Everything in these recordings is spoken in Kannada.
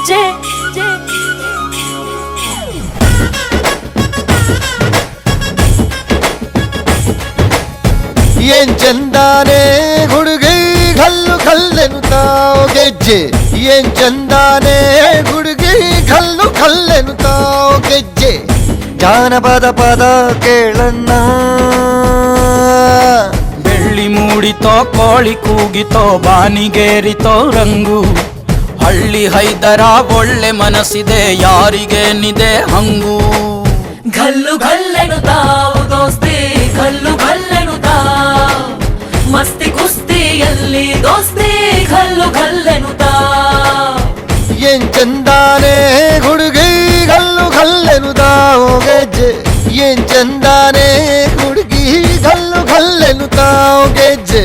ಗೆಜ್ಜೆ ಏನ್ ಚಂದಾನೆ ಹುಡುಗಿ ಕಲ್ಲು ಕಲ್ಲೆನು ತಾವು ಗೆಜ್ಜೆ ಏನ್ ಚಂದಾನೆ ಹುಡುಗಿ ಕಲ್ಲು ಕಲ್ಲೆನು ತಾವು ಗೆಜ್ಜೆ ಜಾನಪದ ಪದ ಕೇಳಣ್ಣ ಬೆಳ್ಳಿ ಮೂಡಿತೋ ಕೋಳಿ ಕೂಗಿತೋ ಬಾನಿಗೇರಿತೋ ರಂಗು ಹಳ್ಳಿ ಹೈದರ ಒಳ್ಳೆ ಮನಸ್ಸಿದೆ ಯಾರಿಗೇನಿದೆ ಹಂಗು? ಗಲ್ಲು ಗಲ್ಲೆನು ತಾವು ದೋಸ್ತಿ ಗಲ್ಲು ಗಲ್ಲೆನು ತಾ ಮಸ್ತಿ ಕುಸ್ತಿಯಲ್ಲಿ ದೋಸ್ತಿ ಗಲ್ಲು ಗಲ್ಲೆನು ತಾ ಏನ್ ಚಂದಾನೆ ಹುಡುಗಿ ಗಲ್ಲು ಗಲ್ಲೆನು ತಾವು ಗೆಜ್ಜೆ. ಏನ್ ಚಂದಾನೆ ಹುಡುಗಿ ಗಲ್ಲು ಗಲ್ಲೆನು ತಾವು ಗೆಜ್ಜೆ.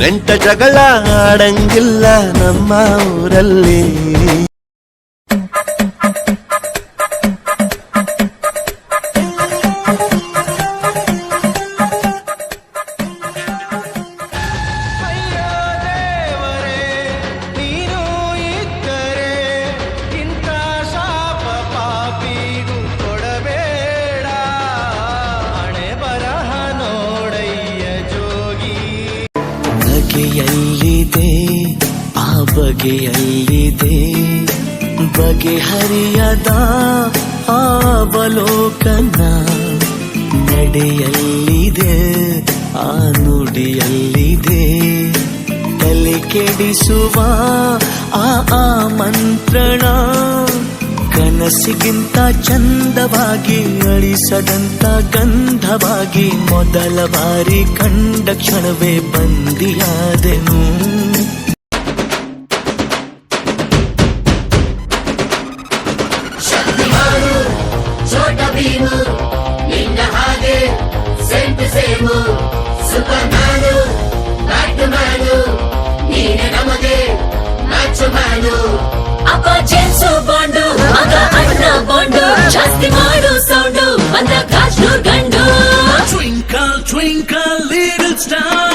ನೆಂಟ ಜಗಳ ಆಡಂಗಿಲ್ಲ ನಮ್ಮ ಊರಲ್ಲಿ. ಬಗೆಯಲ್ಲಿದೆ ಬಗೆಹರಿಯದ ಆವಲೋಕನ ನಡೆಯಲ್ಲಿದೆ, ಆ ನುಡಿಯಲ್ಲಿದೆ. ತಲೆ ಕೆಡಿಸುವ ಆ ಆಮಂತ್ರಣ ಕನಸಿಗಿಂತ ಚಂದವಾಗಿ ಅಳಿಸದಂತ ಗಂಧವಾಗಿ ಮೊದಲ ಬಾರಿ ಕಂಡ ಕ್ಷಣವೇ ಬಂದಿಯಾದೆನು. ಭೀಮು ನಿನ್ನ ಹಾಗೆ ಸೆಂಟ್ same superman batman ನೀನೆ ನಮಗೆ ಮ್ಯಾಚ್ ಮ್ಯಾನು ಅಪ್ಪ ಜೇಮ್ಸ್ ಬಾಂಡು ಮಗ ಅಣ್ಣ ಬಾಂಡು ಜಾಸ್ತಿ ಮಾಡು ಸೌಂಡು ಬಂದ ಕಾಶ್ನೂರ್ ಗಂಡು ಟ್ವಿಂಕಲ್ ಟ್ವಿಂಕಲ್ ಲಿಟಲ್ ಸ್ಟಾರ್